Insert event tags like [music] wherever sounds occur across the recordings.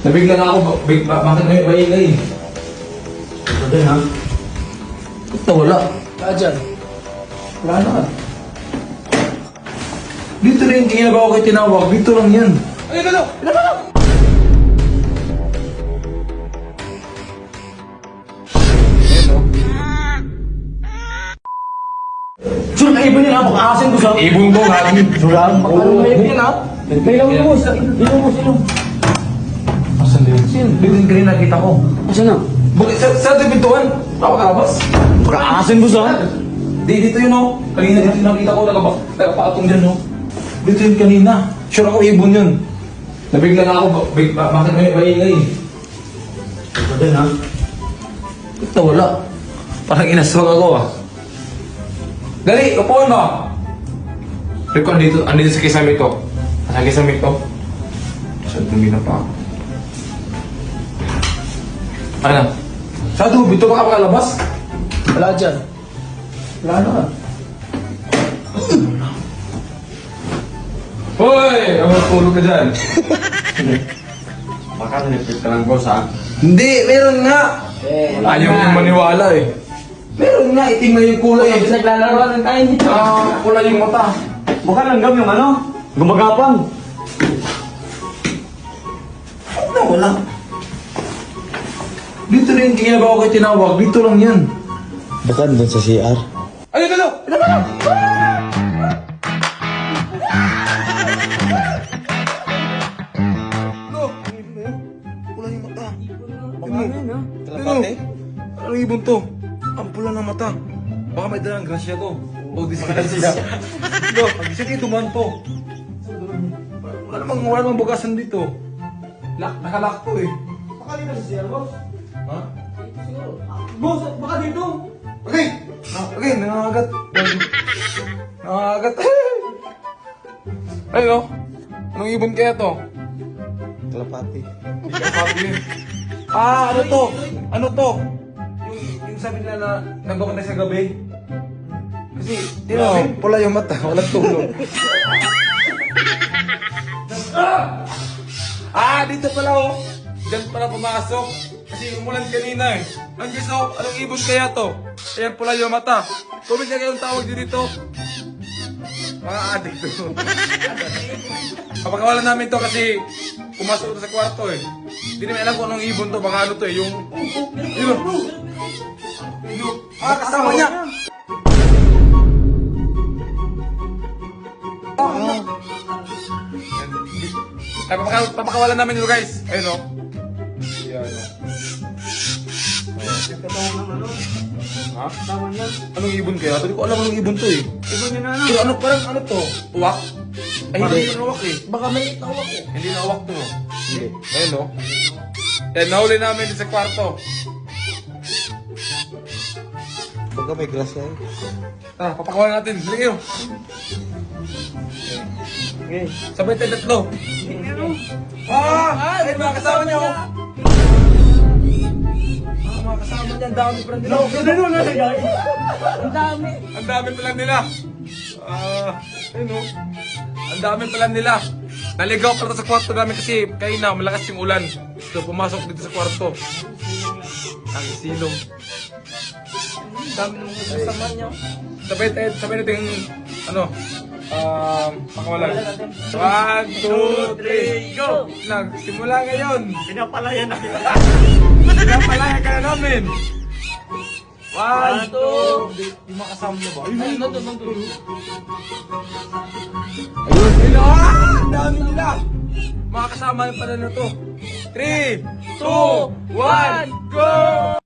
Nabigla na ako. ba- Big, ba, bakit may maingay? Ito din ha. Ito wala. Kaya dyan. Wala na. Dito rin, kaya ba ako kayo tinawag? Dito lang yan. Ay, ano? Ano? Ano? Ayan o. Sure, kaibon yun ha. Makakasin ko sa... Ibon ko, gagawin. Sulang. Ano may yun ha? May lang mo. Mo Asan din? Dito yung kanina nakita ko. Asan na? Bakit? Sa, sa ito pintuan? Napakabas. Makakasin ko sa... Di, dito yun o. Kanina dito nakita ko, nagapa, nagapakatong dyan o. Dito yun kanina. Sure ako ibon yun. Nabigla na ako. Big, ba, bakit may maingay? Ito din ha. Ito wala. Parang inaswag ako ah. Dali, upuan mo. Rico, andito, andito sa kisame to. Sa kisame to. Saan tumina pa ako? Ano? Sado, bito ka makalabas? Wala dyan. Wala na. Hoy! Ang tulog ka dyan. Baka nilipit ka lang boss ha. Hindi, meron nga. Eh, Ayaw mong maniwala eh. Meron nga, itim na yung kulay. Naglalaroan ng tayo dito. Ah, kulay yung mata. Mukha langgam yung ano. Gumagapang. Na wala. Dito rin, kaya ba ako kayo tinawag? Dito lang yan. Bukan doon sa CR. Ay, ito, ito, ito, No, kulay yung mata. Kalapate? Anong ibon to? Ang pula ng mata. Baka may dalang grasya to. O disgrasya. no, sige, duman to. Wala namang, wala namang bukasan dito. Lock, nakalak to eh. Baka dito sa CR boss. Ha? Boss, baka dito. Okay! Okay, nangangagat. Nangangagat. [laughs] Ay, no? Anong ibon kaya to? Kalapati. Kalapati. Ah, ano to? Ano to? Yung, yung sabi nila na nagbabanday sa gabi. Kasi, you know, pula yung mata, walang tulog. ah! ah, dito pala oh. Diyan pala pumasok. Kasi umulan kanina eh. Ang gusto, anong ibon kaya to? Ayan pula yung mata. Comment na kayong tawag dito. Mga adik to. Kapakawalan namin to kasi pumasok to sa kwarto eh. Hindi namin alam kung anong ibon to, baka ano to eh, yung... Yun! Yun! Ah, kasama niya! Papaka- papakawalan namin ito guys. Ayun o. Ayan o. Ha? Anong ibon kaya? Hindi ko alam anong ibon to eh. Ibon yun na ano. Pero ano, parang ano to? Uwak? Ay, hindi na uwak eh. Baka may tawag ko. Hindi na uwak to. Hindi. Ayun o. Yan, nahuli namin din sa kwarto. Baka may grasya eh. Tara, papakawalan natin. Sige kayo. Okay. Sabay tayo tatlo. Ah! Ay, mga kasama niyo. Mga kasama niya. Ang dami pa rin nila. No, no. Ang dami. Ang dami pala nila. Ah, ayun o. Ang dami pala nila. Naligaw pala sa kwarto namin kasi kayo na, malakas yung ulan. So, pumasok dito sa kwarto. Ang silong. Ang dami ng kasama niyo. Sabay sabay natin ano, um, pakawalan. One, two, three, go! Nagsimula ngayon. Pinapalayan na kita. Pinapalaya ka na namin. One, two, yung mga kasama mo ba? Ay, no, no, no, no. Ayun, ah! Ang dami nila! Mga kasama yung pala na to. 3, 2, 1, go!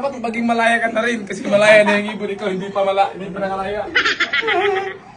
Dapat maging malaya ka na rin kasi malaya na yung ibon ikaw, hindi pa mala, hindi pa nangalaya. [laughs]